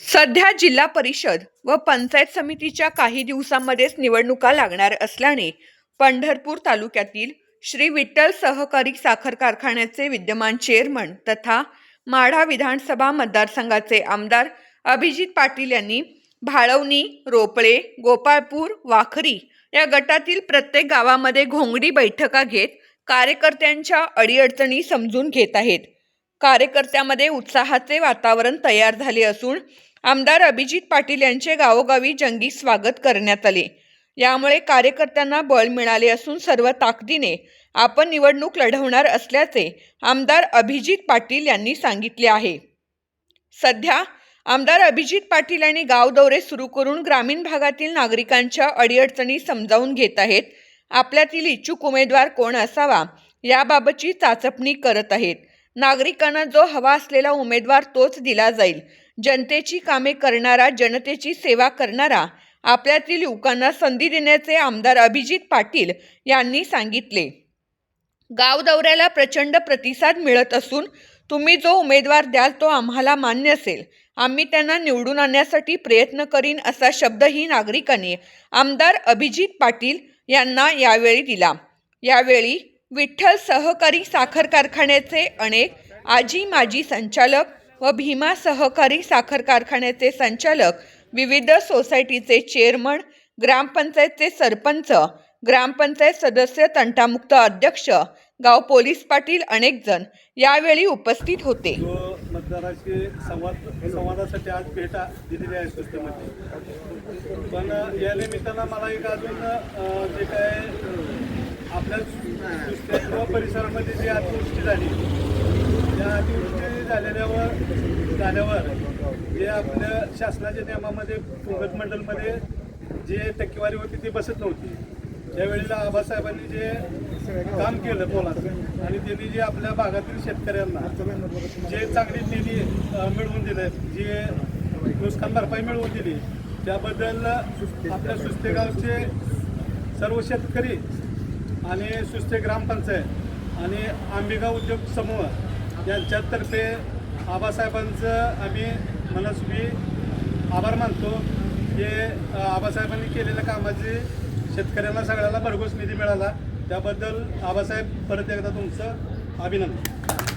सध्या जिल्हा परिषद व पंचायत समितीच्या काही दिवसांमध्येच निवडणुका लागणार असल्याने पंढरपूर तालुक्यातील श्री विठ्ठल सहकारी साखर कारखान्याचे विद्यमान चेअरमन तथा माढा विधानसभा मतदारसंघाचे आमदार अभिजित पाटील यांनी भाळवणी रोपळे गोपाळपूर वाखरी या गटातील प्रत्येक गावामध्ये घोंगडी बैठका घेत कार्यकर्त्यांच्या अडीअडचणी समजून घेत आहेत. कार्यकर्त्यामध्ये उत्साहाचे वातावरण तयार झाले असून आमदार अभिजित पाटील यांचे गावोगावी जंगी स्वागत करण्यात आले. यामुळे कार्यकर्त्यांना बळ मिळाले असून सर्व ताकदीने आपण निवडणूक लढवणार असल्याचे आमदार अभिजित पाटील यांनी सांगितले आहे. सध्या आमदार अभिजित पाटील यांनी गाव दौरे सुरू करून ग्रामीण भागातील नागरिकांच्या अडीअडचणी समजावून घेत आहेत. आपल्यातील इच्छुक उमेदवार कोण असावा याबाबतची चाचपणी करत आहेत. नागरिकांना जो हवा असलेला उमेदवार तोच दिला जाईल. जनतेची कामे करणारा जनतेची सेवा करणारा आपल्यातील युवकांना संधी देण्याचे आमदार अभिजित पाटील यांनी सांगितले. गाव दौऱ्याला प्रचंड प्रतिसाद मिळत असून तुम्ही जो उमेदवार द्याल तो आम्हाला मान्य असेल. आम्ही त्यांना निवडून आणण्यासाठी प्रयत्न करीन असा शब्दही नागरिकांनी आमदार अभिजित पाटील यांना यावेळी दिला. यावेळी विठ्ठल सहकारी साखर कारखान्याचे अनेक आजी माजी संचालक व भीमा सहकारी साखर कारखान्याचे संचालक विविध सोसायटीचे चेअरमन ग्रामपंचायतचे सरपंच ग्रामपंचायत सदस्य तंटामुक्त अध्यक्ष गाव पोलीस पाटील अनेक जण यावेळी उपस्थित होते. जो मतदाराशी संवाद संवादासाठी आज भेटा दिलेली आहे संस्थेमध्ये पण या निमित्तानं मला एक अजून जे काय आपल्या किंवा परिसरामध्ये जी अतिवृष्टी झाली त्या अतिवृष्टी झालेल्यावर झाल्यावर जे आपल्या शासनाच्या नियमामध्ये भूगत मंडलमध्ये जे टक्केवारी होती ती बसत नव्हती. त्यावेळेला आबासाहेबांनी जे काम केलं पोलाचं आणि त्यांनी जे आपल्या भागातील शेतकऱ्यांना जे चांगली निधी मिळवून दिले जे नुकसान भरपाई मिळवून दिली त्याबद्दल आपल्या सुस्ते गावचे सर्व शेतकरी आणि सुस्ते ग्रामपंचायत आणि आंबेगाव उद्योग समूह यांच्यातर्फे आबासाहेबांचं आम्ही मनस्वी आभार मानतो. हे आबासाहेबांनी केलेल्या कामाची शेतकऱ्यांना सगळ्याला भरघोस निधी मिळाला. त्याबद्दल आबासाहेब परत एकदा तुमचं अभिनंदन.